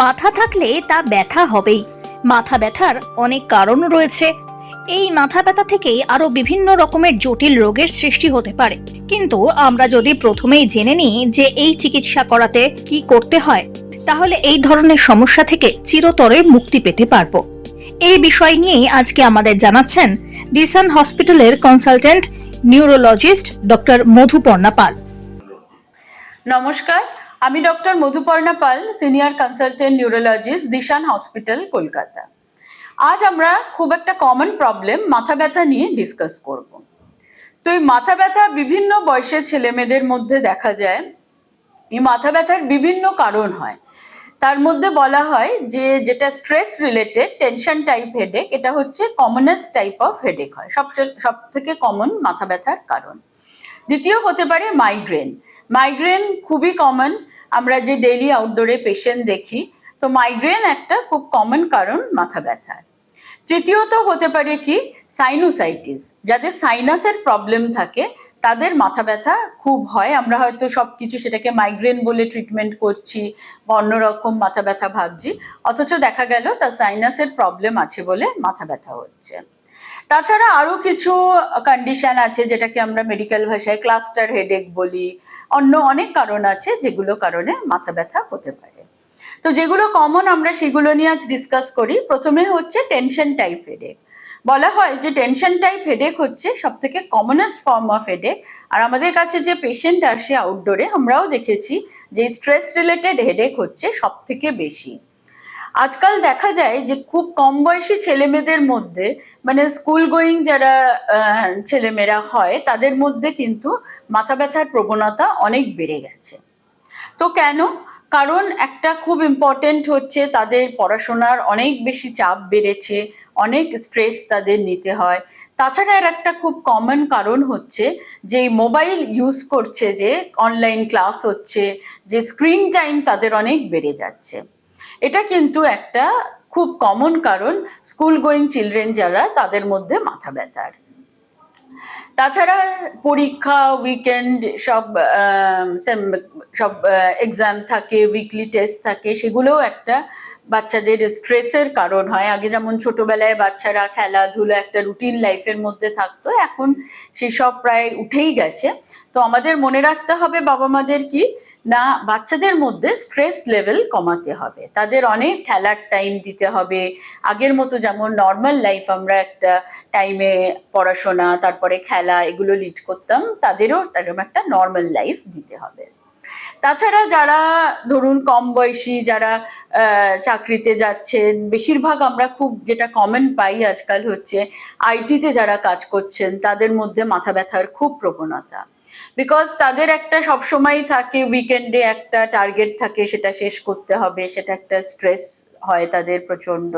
মাথা থাকলে তা ব্যথা হবেই। মাথা ব্যথার অনেক কারণ রয়েছে। এই মাথা ব্যথা থেকে আরও বিভিন্ন রকমের জটিল রোগের সৃষ্টি হতে পারে। কিন্তু আমরা যদি প্রথমেই জেনে নিই যে এই চিকিৎসা করাতে কি করতে হয়, তাহলে এই ধরনের সমস্যা থেকে চিরতরে মুক্তি পেতে পারব। এই বিষয় নিয়েই আজকে আমাদের জানাচ্ছেন ডিসান হসপিটালের consultant neurologist doctor Madhuparna Pal. নমস্কার আমি doctor Madhuparna Pal, senior consultant neurologist Dishan hospital Kolkata. আজ আমরা খুব একটা কমন প্রবলেম মাথা ব্যথা নিয়ে ডিসকাস করব। তো এই মাথা ব্যথা বিভিন্ন বয়সের ছেলে মেয়েদের মধ্যে দেখা যায়। এই মাথা ব্যথার বিভিন্ন কারণ হয়। তার মধ্যে বলা হয় যে, যেটা stress related tension type headache এটা হচ্ছে কমনেস্ট টাইপ অফ হেডেক হয়। সব সব থেকে কমন মাথা ব্যথার কারণ। দ্বিতীয় হতে পারে মাইগ্রেন মাইগ্রেন খুবই কমন আমরা যে ডেইলি আউটডোরে পেশেন্ট দেখি, তো মাইগ্রেন একটা খুব কমন কারণ মাথা ব্যথার তৃতীয়ত হতে পারে কি? সাইনোসাইটিস যাদের সাইনাসের প্রবলেম থাকে, তাদের মাথা ব্যথা খুব হয়। আমরা হয়তো সব কিছু সেটাকে মাইগ্রেন বলে ট্রিটমেন্ট করছি, বা অন্যরকম মাথা ব্যথা ভাবছি, অথচ দেখা গেল তার সাইনাসের প্রবলেম আছে বলে মাথা ব্যথা হচ্ছে। তাছাড়া আরও কিছু কন্ডিশন আছে যেটাকে আমরা মেডিকেল ভাষায় ক্লাস্টার হেডেক বলি। অন্য অনেক কারণ আছে যেগুলো কারণে মাথা ব্যথা হতে পারে। তো যেগুলো কমন আমরা সেগুলো নিয়ে আজ ডিসকাস করি। প্রথমে হচ্ছে টেনশন টাইপ হেডেক বলা হয় যে টেনশন টাইপ হেডেক হচ্ছে সব থেকে কমনেস্ট ফর্ম অফ হেডেক আর আমাদের কাছে যে পেশেন্ট আসে আউটডোরে আমরাও দেখেছি যে স্ট্রেস রিলেটেড হেডেক হচ্ছে সব থেকে বেশি। আজকাল দেখা যায় যে খুব কম বয়সী ছেলেমেয়েদের মধ্যে মানে স্কুল গোয়িং যারা ছেলেমেয়েরা হয়, তাদের মধ্যে কিন্তু মাথা ব্যথার প্রবণতা অনেক বেড়ে গেছে। তো কেন? কারণ একটা খুব ইম্পর্টেন্ট হচ্ছে তাদের পড়াশোনার অনেক বেশি চাপ বেড়েছে, অনেক স্ট্রেস তাদের নিতে হয়। তাছাড়া আর একটা খুব কমন কারণ হচ্ছে যে মোবাইল ইউজ করছে যে অনলাইন ক্লাস হচ্ছে, যে স্ক্রিন টাইম তাদের অনেক বেড়ে যাচ্ছে। এটা কিন্তু একটা খুব কমন কারণ স্কুল গোয়িং চিলড্রেন যারা, তাদের মধ্যে মাথা ব্যথার। তাছাড়া পরীক্ষা উইকেন্ড সব সব এক্সাম থাকে উইকলি টেস্ট থাকে, সেগুলোও একটা বাচ্চাদের স্ট্রেসের কারণ হয়। আগে যেমন ছোটবেলায় বাচ্চারা খেলাধুলা একটা রুটিন লাইফের মধ্যে থাকতো, এখন সেসব প্রায় উঠেই গেছে। তো আমাদের মনে রাখতে হবে বাবা মাদের কি না, বাচ্চাদের মধ্যে স্ট্রেস লেভেল কমাতে হবে। তাদের অনেক খেলার টাইম দিতে হবে। আগের মতো যেমন নর্মাল লাইফ আমরা একটা টাইমে পড়াশোনা, তারপরে খেলা এগুলো লিড করতাম, তাদেরও তারকম একটা নর্মাল লাইফ দিতে হবে। তাছাড়া যারা ধরুন কম বয়সী, যারা চাকরিতে যাচ্ছেন, বেশিরভাগ আমরা খুব যেটা কমন পাই আজকাল হচ্ছে আইটিতে যারা কাজ করছেন, তাদের মধ্যে মাথা ব্যথার খুব প্রবণতা। বিকজ তাদের একটা সবসময় থাকে উইকেন্ডে একটা টার্গেট থাকে, সেটা শেষ করতে হবে, সেটা একটা স্ট্রেস হয় তাদের প্রচণ্ড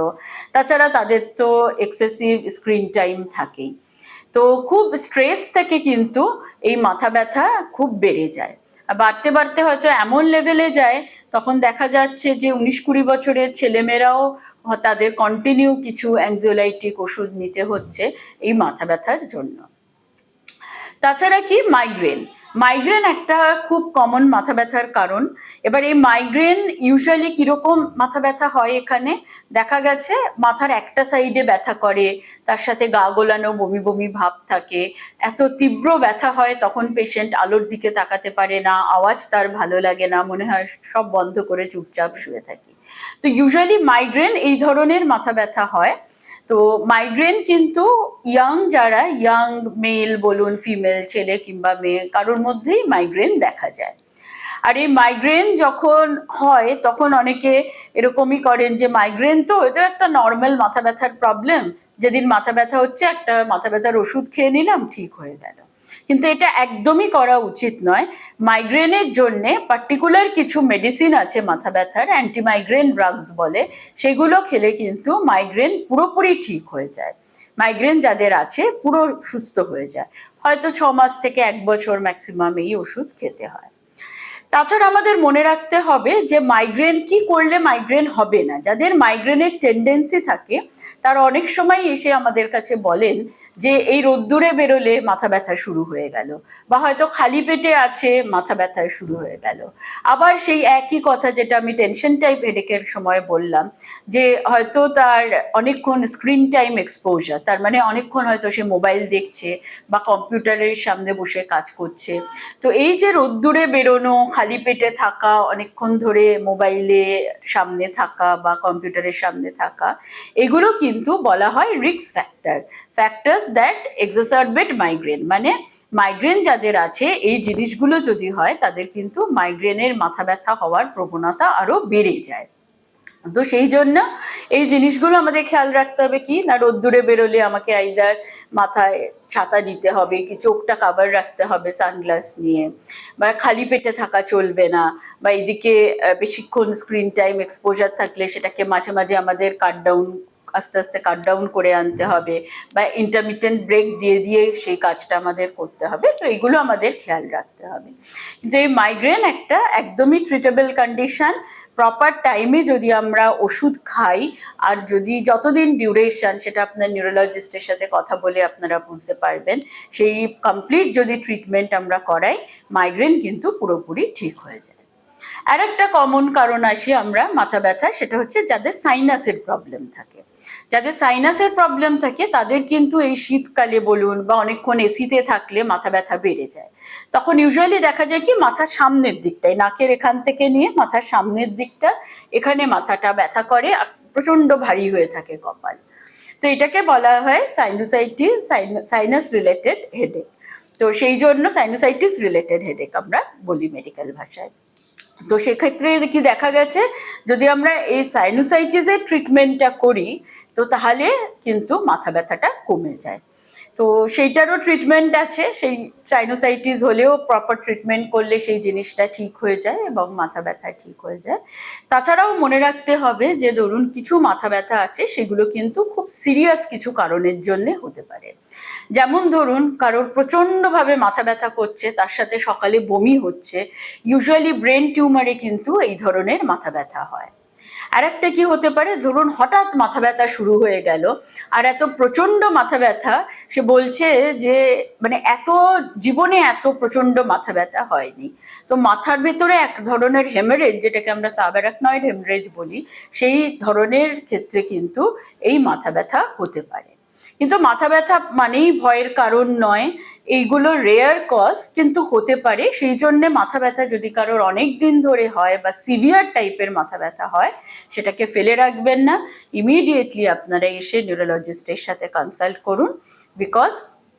তাছাড়া তাদের তো এক্সেসিভ স্ক্রিন টাইম থাকেই। তো খুব স্ট্রেস থেকে কিন্তু এই মাথা ব্যথা খুব বেড়ে যায়। আর বাড়তে বাড়তে হয়তো এমন লেভেলে যায়, তখন দেখা যাচ্ছে যে উনিশ কুড়ি বছরের ছেলেমেয়েরাও তাদের কন্টিনিউ কিছু অ্যাংজোলাইটিক ওষুধ নিতে হচ্ছে এই মাথা ব্যথার জন্য। তাছাড়া কি? মাইগ্রেন মাইগ্রেন একটা খুব কমন মাথা ব্যথার কারণ। এবার এই মাইগ্রেন ইউজুয়ালি কীরকম মাথা ব্যথা হয় এখানে? দেখা গেছে মাথার একটা সাইডে ব্যথা করে, তার সাথে গা গোলানো, বমি বমি ভাব থাকে। এত তীব্র ব্যথা হয় তখন পেশেন্ট আলোর দিকে তাকাতে পারে না, আওয়াজ তার ভালো লাগে না, মনে হয় সব বন্ধ করে চুপচাপ শুয়ে থাকি। তো ইউজুয়ালি মাইগ্রেন এই ধরনের মাথা ব্যথা হয়। তো মাইগ্রেন কিন্তু ইয়াং যারা ইয়াং মেল বলুন ফিমেল ছেলে কিংবা মেয়ে, কারোর মধ্যেই মাইগ্রেন দেখা যায়। আর এই মাইগ্রেন যখন হয়, তখন অনেকে এরকমই করেন যে মাইগ্রেন তো, এটা একটা নর্মাল মাথা ব্যথার প্রবলেম যেদিন মাথা ব্যথা হচ্ছে, একটা মাথা ব্যথার ওষুধ খেয়ে নিলাম, ঠিক হয়ে গেল। কিন্তু এটা একদমই করা উচিত নয়। মাইগ্রেনের জন্য পার্টিকুলার কিছু মেডিসিন আছে মাথা ব্যথার অ্যান্টি মাইগ্রেন ড্রাগস বলে। সেগুলো খেলে কিন্তু মাইগ্রেন পুরোপুরি ঠিক হয়ে যায়। মাইগ্রেন যাদের আছে পুরো সুস্থ হয়ে যায়। হয়তো ছ মাস থেকে এক বছর ম্যাক্সিমাম এই ওষুধ খেতে হয়। তাছাড়া আমাদের মনে রাখতে হবে যে মাইগ্রেন কি করলে মাইগ্রেন হবে না? যাদের মাইগ্রেনের টেন্ডেন্সি থাকে, তারা অনেক সময় এসে আমাদের কাছে বলেন যে, এই রোদ্দুরে বেরোলে মাথা ব্যথা শুরু হয়ে গেল। বা হয়তো খালি পেটে আছে, মাথা ব্যথা শুরু হয়ে গেল। আবার সেই একই কথা যেটা আমি টেনশন টাইপ হেডেকের সময় বললাম, যে হয়তো তার অনেকক্ষণ স্ক্রিন টাইম এক্সপোজার তার মানে অনেকক্ষণ হয়তো সে মোবাইল দেখছে বা কম্পিউটারের সামনে বসে কাজ করছে। তো এই যে রোদ্দুরে বেরোনো খালি পেটে থাকা, অনেকক্ষণ ধরে মোবাইলে সামনে থাকা বা কম্পিউটারের সামনে থাকা, এগুলো কিন্তু বলা হয় রিক্স factor factors that exacerbate migraine মানে মাইগ্রেন যাদের আছে, এই জিনিসগুলো যদি হয়, তাদের কিন্তু মাইগ্রেনের মাথা ব্যথা হওয়ার প্রবণতা আরও বেড়ে যায়। তো সেই জন্য এই জিনিসগুলো আমাদের খেয়াল রাখতে হবে কি? না, রোদ্দুরে বেরোলে আমাকে আইদার মাথায় ছাতা দিতে হবে কি, চোখটা কাভার রাখতে হবে সানগ্লাস নিয়ে বা খালি পেটে থাকা চলবে না বা এদিকে বেশিক্ষণ স্ক্রিন টাইম এক্সপোজার থাকলে সেটাকে মাঝে মাঝে আমাদের কাট ডাউন আস্তে আস্তে কাট ডাউন করে আনতে হবে বা ইন্টারমিটেন্ট ব্রেক দিয়ে দিয়ে সেই কাজটা আমাদের করতে হবে। তো এগুলো আমাদের খেয়াল রাখতে হবে। কিন্তু এই মাইগ্রেন একটা একদমই ট্রিটেবল কন্ডিশন প্রপার টাইমে যদি আমরা ওষুধ খাই, আর যদি যতদিন ডিউরেশন সেটা আপনার নিউরোলজিস্টের সাথে কথা বলে আপনারা বুঝতে পারবেন, সেই কমপ্লিট যদি ট্রিটমেন্ট আমরা করাই মাইগ্রেন কিন্তু পুরোপুরি ঠিক হয়ে যায়। আর একটা কমন কারণ আসি আমরা মাথা ব্যথা সেটা হচ্ছে যাদের সাইনাসের প্রবলেম থাকে। যাদের সাইনাসের প্রবলেম থাকে, তাদের কিন্তু এই শীতকালে বলুন বা অনেকক্ষণ এসিতে থাকলে মাথা ব্যথা বেড়ে যায়। তখন ইউজুয়ালি দেখা যায় কি মাথার সামনের দিকটায়, নাকের এখান থেকে নিয়ে মাথার সামনের দিকটা, এখানে মাথাটা ব্যথা করে আর প্রচণ্ড ভারী হয়ে থাকে কপাল। তো এটাকে বলা হয় সাইনোসাইটিস সাইনাস রিলেটেড হেডেক তো সেই জন্য সাইনোসাইটিস রিলেটেড হেডেক আমরা বলি মেডিকেল ভাষায়। তো সেক্ষেত্রে কি দেখা গেছে, যদি আমরা এই সাইনোসাইটিসের ট্রিটমেন্টটা করি তো তাহলে কিন্তু মাথা ব্যথাটা কমে যায়। তো সেইটারও ট্রিটমেন্ট আছে, সেই সাইনোসাইটিস হলেও প্রপার ট্রিটমেন্ট করলে সেই জিনিসটা ঠিক হয়ে যায় এবং মাথা ব্যথা ঠিক হয়ে যায়। তাছাড়াও মনে রাখতে হবে যে ধরুন কিছু মাথা ব্যথা আছে, সেগুলো কিন্তু খুব সিরিয়াস কিছু কারণের জন্য হতে পারে। যেমন ধরুন কারোর প্রচণ্ডভাবে মাথা ব্যথা করছে, তার সাথে সকালে বমি হচ্ছে ইউজুয়ালি ব্রেন টিউমারে কিন্তু এই ধরনের মাথা ব্যথা হয়। আর একটা কি হতে পারে? ধরুন হঠাৎ মাথা ব্যথা শুরু হয়ে গেল, আর এত প্রচণ্ড মাথা ব্যথা, সে বলছে যে মানে এত জীবনে এত প্রচণ্ড মাথা ব্যথা হয়নি। তো মাথার ভেতরে এক ধরনের হেমারেজ যেটাকে আমরা সাবারাকনয়েড হেমারেজ বলি, সেই ধরনের ক্ষেত্রে কিন্তু এই মাথা ব্যথা হতে পারে। কিন্তু মাথা ব্যথা মানেই ভয়ের কারণ নয়। এইগুলো রেয়ার কজ কিন্তু হতে পারে। সেই জন্য মাথা ব্যথা যদি কারোর অনেক দিন ধরে হয় বা সিভিয়ার টাইপের মাথা ব্যথা হয়, সেটাকে ফেলে রাখবেন না। ইমিডিয়েটলি আপনারা এসে নিউরোলজিস্টের সাথে কনসাল্ট করুন। Because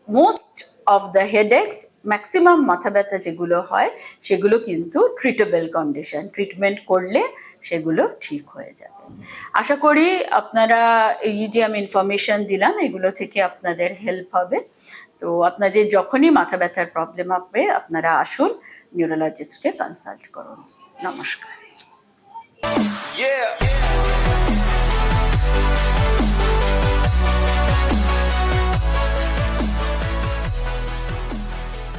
most of the headaches maximum মাথা ব্যথা যেগুলো হয়, সেগুলো কিন্তু ট্রিটেবল কন্ডিশন ট্রিটমেন্ট করলে সেগুলো ঠিক হয়ে যাবে। আশা করি আপনারা এই যে আমি ইনফরমেশন দিলাম, এগুলো থেকে আপনাদের হেল্প হবে। তো আপনাদের যখনই মাথা ব্যথার প্রবলেম হবে, আপনারা আসুন নিউরোলজিস্টকে কনসাল্ট করুন। নমস্কার.